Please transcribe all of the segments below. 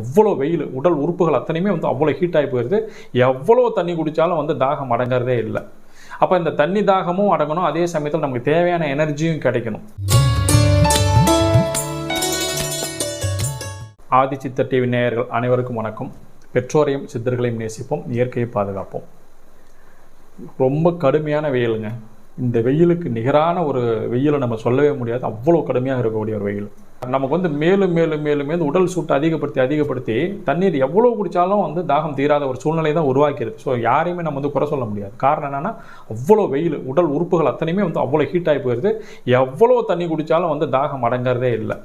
அவ்வளோ வெயில் உடல் உறுப்புகள் அத்தனையுமே வந்து அவ்வளோ ஹீட் ஆகி போயிடுது எவ்வளோ தண்ணி குடித்தாலும் வந்து தாகம் அடங்கிறதே இல்லை. அப்போ இந்த தண்ணி தாகமும் அடங்கணும் அதே சமயத்தில் நமக்கு தேவையான எனர்ஜியும் கிடைக்கணும். ஆதி சித்தர் டிவி நேயர்கள் அனைவருக்கும் வணக்கம். பெற்றோரையும் சித்தர்களையும் நேசிப்போம் இயற்கையை பாதுகாப்போம். ரொம்ப கடுமையான வெயிலுங்க. இந்த வெயிலுக்கு நிகரான ஒரு வெயிலை நம்ம சொல்லவே முடியாது. அவ்வளோ கடுமையாக இருக்கக்கூடிய ஒரு வெயில். நமக்கு வந்து மேலும் மேலும் மேலும் மேலும் உடல் சூட்டை அதிகப்படுத்தி அதிகப்படுத்தி தண்ணீர் எவ்வளோ குடித்தாலும் வந்து தாகம் தீராத ஒரு சூழ்நிலை தான் உருவாக்கிடுது ஸோ யாரையுமே நம்ம வந்து குறை சொல்ல முடியாது. காரணம் என்னென்னா அவ்வளோ வெயில் உடல் உறுப்புகள் அத்தனையுமே வந்து அவ்வளோ ஹீட் ஆகி போயிடுது எவ்வளோ தண்ணி குடித்தாலும் வந்து தாகம் அடங்குறதே இல்லை.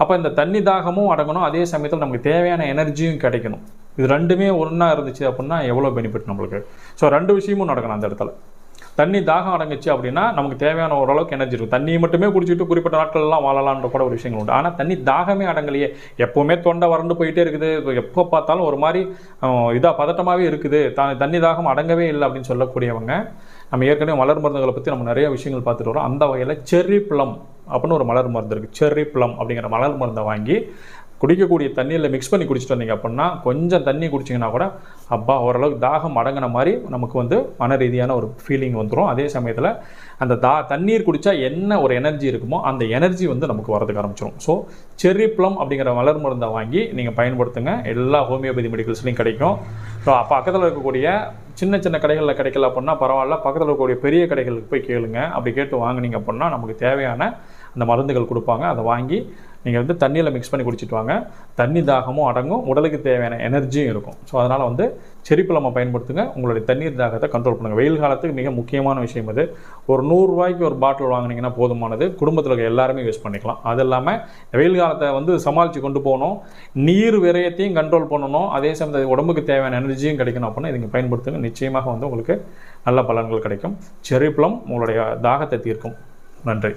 அப்போ இந்த தண்ணி தாகமும் அடங்கணும். அதே சமயத்தில் நமக்கு தேவையான எனர்ஜியும் கிடைக்கணும். இது ரெண்டுமே ஒன்றா இருந்துச்சு அப்படின்னா எவ்வளோ பெனிஃபிட் நம்மளுக்கு? ஸோ ரெண்டு விஷயமும் நடக்கணும் அந்த இடத்துல. தண்ணி தாகம் அடங்குச்சு அப்படின்னா நமக்கு தேவையான ஓரளவுக்கு எனர்ஜி இருக்கும். தண்ணியை மட்டுமே குடிச்சிட்டு குறிப்பிட்ட நாட்கள்லாம் வாழலான்ற கூட ஒரு விஷயங்கள் உண்டு. ஆனால் தண்ணி தாகமே அடங்கலையே. எப்போவுமே தொண்டை வறண்டு போயிட்டே இருக்குது. எப்போ பார்த்தாலும் ஒரு மாதிரி இதாக பதட்டமாகவே இருக்குது. த தண்ணி தாகம் அடங்கவே இல்லை அப்படின்னு சொல்லக்கூடியவங்க நம்ம ஏற்கனவே மலர் மருந்துகளை பற்றி நம்ம நிறைய விஷயங்கள் பார்த்துட்டு வரோம். அந்த வகையில் செர்ரி பிளம் அப்படின்னு ஒரு மலர் மருந்து இருக்குது செர்ரி பிளம் அப்படிங்கிற மலர் மருந்தை வாங்கி குடிக்கக்கூடிய தண்ணியில் மிக்ஸ் பண்ணி குடிச்சிட்டு வந்தீங்க அப்படின்னா கொஞ்சம் தண்ணி குடிச்சிங்கன்னா கூட அப்பா ஓரளவுக்கு தாகம் அடங்கின மாதிரி நமக்கு வந்து மன ரீதியான ஒரு ஃபீலிங் வந்துடும் அதே சமயத்தில் அந்த தா தண்ணீர் குடித்தா என்ன ஒரு எனர்ஜி இருக்குமோ அந்த எனர்ஜி வந்து நமக்கு வரதுக்கு ஆரம்பிச்சிடும் ஸோ செர்ரி ப்ளம் அப்படிங்கிற மலர் மருந்தை வாங்கி நீங்கள் பயன்படுத்துங்க. எல்லா ஹோமியோபதி மெடிக்கல்ஸ்லையும் கிடைக்கும். ஸோ அப்போ பக்கத்தில் இருக்கக்கூடிய சின்ன சின்ன கடைகளில் கிடைக்கல அப்படின்னா பரவாயில்ல. பக்கத்தில் இருக்கக்கூடிய பெரிய கடைகளுக்கு போய் கேளுங்க. அப்படி கேட்டு வாங்குனீங்க அப்படின்னா நமக்கு தேவையான அந்த மருந்துகள் கொடுப்பாங்க. அதை வாங்கி நீங்கள் வந்து தண்ணியில் மிக்ஸ் பண்ணி குடிச்சிட்டு வாங்க. தண்ணி தாகமும் அடங்கும். உடலுக்கு தேவையான எனர்ஜியும் இருக்கும். ஸோ அதனால் வந்து செரிப்பழமை பயன்படுத்துங்க. உங்களுடைய தண்ணீர் தாகத்தை கண்ட்ரோல் பண்ணுங்கள் வெயில் காலத்துக்கு மிக முக்கியமான விஷயம் இது. ஒரு நூறுரூவாய்க்கு ஒரு பாட்டில் வாங்குனீங்கன்னா போதுமானது. குடும்பத்தில் இருக்க எல்லாருமே யூஸ் பண்ணிக்கலாம். அது இல்லாமல் வெயில் காலத்தை வந்து சமாளித்து கொண்டு போகணும். நீர் விரயத்தையும் கண்ட்ரோல் பண்ணணும். அதே சமயத்தில் உடம்புக்கு தேவையான எனர்ஜியும் கிடைக்கணும் அப்படின்னா இதுங்க பயன்படுத்துங்க. நிச்சயமாக வந்து உங்களுக்கு நல்ல பலன்கள் கிடைக்கும். செரிப்பழம் உங்களுடைய தாகத்தை தீர்க்கும். நன்றி.